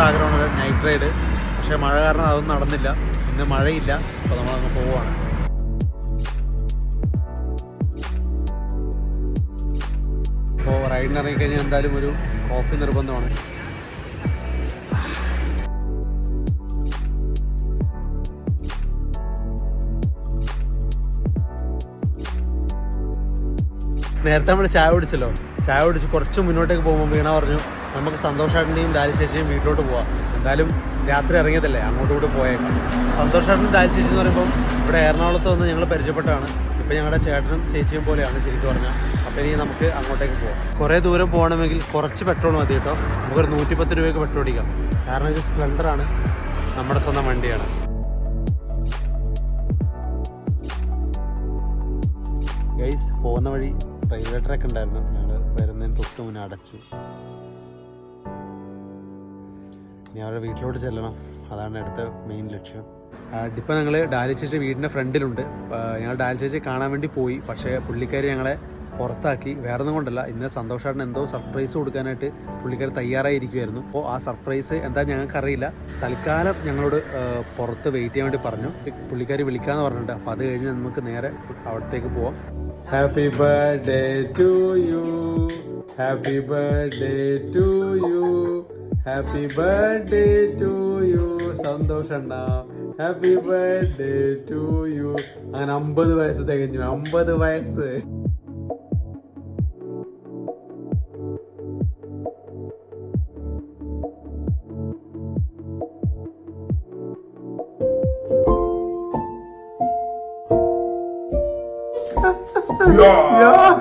നാളത്തെ ആഗ്രഹമാണ് night ride പക്ഷേ മഴ കാരണം അതൊന്നും നടന്നില്ല. ഇന്ന് മഴയില്ല. അപ്പോൾ നമ്മളങ്ങ് പോവുകയാണ് അപ്പോൾ റൈഡിന് ഇറങ്ങിക്കഴിഞ്ഞാൽ എന്തായാലും ഒരു കോഫി നിർബന്ധമാണ്. നേരത്തെ നമ്മൾ ചായ കുടിച്ചല്ലോ? ചായ കുടിച്ച് കുറച്ച് മുന്നോട്ടേക്ക് പോകുമ്പോൾ വീണ പറഞ്ഞു നമുക്ക് സന്തോഷാട്ടിന്റെയും ദാരിശേഷിയും വീട്ടിലോട്ട് പോവാം. എന്തായാലും രാത്രി ഇറങ്ങിയതല്ലേ അങ്ങോട്ടും കൂടെ പോയേക്കാം. സന്തോഷാട്ടിന്റെ ദാരിശേഷി എന്ന് പറയുമ്പോൾ ഇവിടെ എറണാകുളത്ത് വന്ന് ഞങ്ങൾ പരിചയപ്പെട്ടതാണ്. ഇപ്പം ഞങ്ങളുടെ ചേട്ടനും ചേച്ചിയും പോലെയാണ് ശരിക്കും പറഞ്ഞാൽ അപ്പോൾ ഇനി നമുക്ക് അങ്ങോട്ടേക്ക് പോവാം. കുറേ ദൂരം പോകണമെങ്കിൽ കുറച്ച് പെട്രോൾ മതി കേട്ടോ. നമുക്കൊരു നൂറ്റിപ്പത്ത് രൂപയ്ക്ക് പെട്രോൾ അടിക്കാം. കാരണം ഇത് സ്പ്ലെൻഡറാണ് നമ്മുടെ സ്വന്തം വണ്ടിയാണ്. ഗൈസ് പോകുന്ന വഴി റെയിൽവേ ട്രാക്ക് ഉണ്ടായിരുന്നു. ഞങ്ങൾ വരുന്നതിന് തൊട്ട് മുന്നേ അടച്ചു. ഇനി അവരുടെ വീട്ടിലോട്ട് ചെല്ലണം. അതാണ് അടുത്ത മെയിൻ ലക്ഷ്യം. ഇപ്പം ഞങ്ങൾ ഡാലി ചേച്ചി വീടിന്റെ ഫ്രണ്ടിലുണ്ട്. ഞങ്ങൾ ഡാലി ചേച്ചി കാണാൻ വേണ്ടി പോയി. പക്ഷേ പുള്ളിക്കാരി ഞങ്ങളെ പുറത്താക്കി. വേറെ ഒന്നും കൊണ്ടല്ല. ഇന്ന് സന്തോഷാണ് എന്തോ സർപ്രൈസ് കൊടുക്കാനായിട്ട് പുള്ളിക്കാർ തയ്യാറായിരിക്കുമായിരുന്നു അപ്പോൾ ആ സർപ്രൈസ് എന്താ ഞങ്ങൾക്കറിയില്ല. തൽക്കാലം ഞങ്ങളോട് പുറത്ത് വെയിറ്റ് ചെയ്യാൻ വേണ്ടി പറഞ്ഞു. പുള്ളിക്കാർ വിളിക്കാന്ന് പറഞ്ഞിട്ടുണ്ട്. അപ്പോൾ അത് കഴിഞ്ഞ് നമുക്ക് നേരെ അവിടത്തേക്ക് പോവാം. Happy birthday to you happy birthday to you happy birthday to you സന്തോഷണ്ണ. Happy birthday to you അങ്ങനെ അമ്പത് വയസ്സ് തികഞ്ഞു. അമ്പത് വയസ്സ്. 야.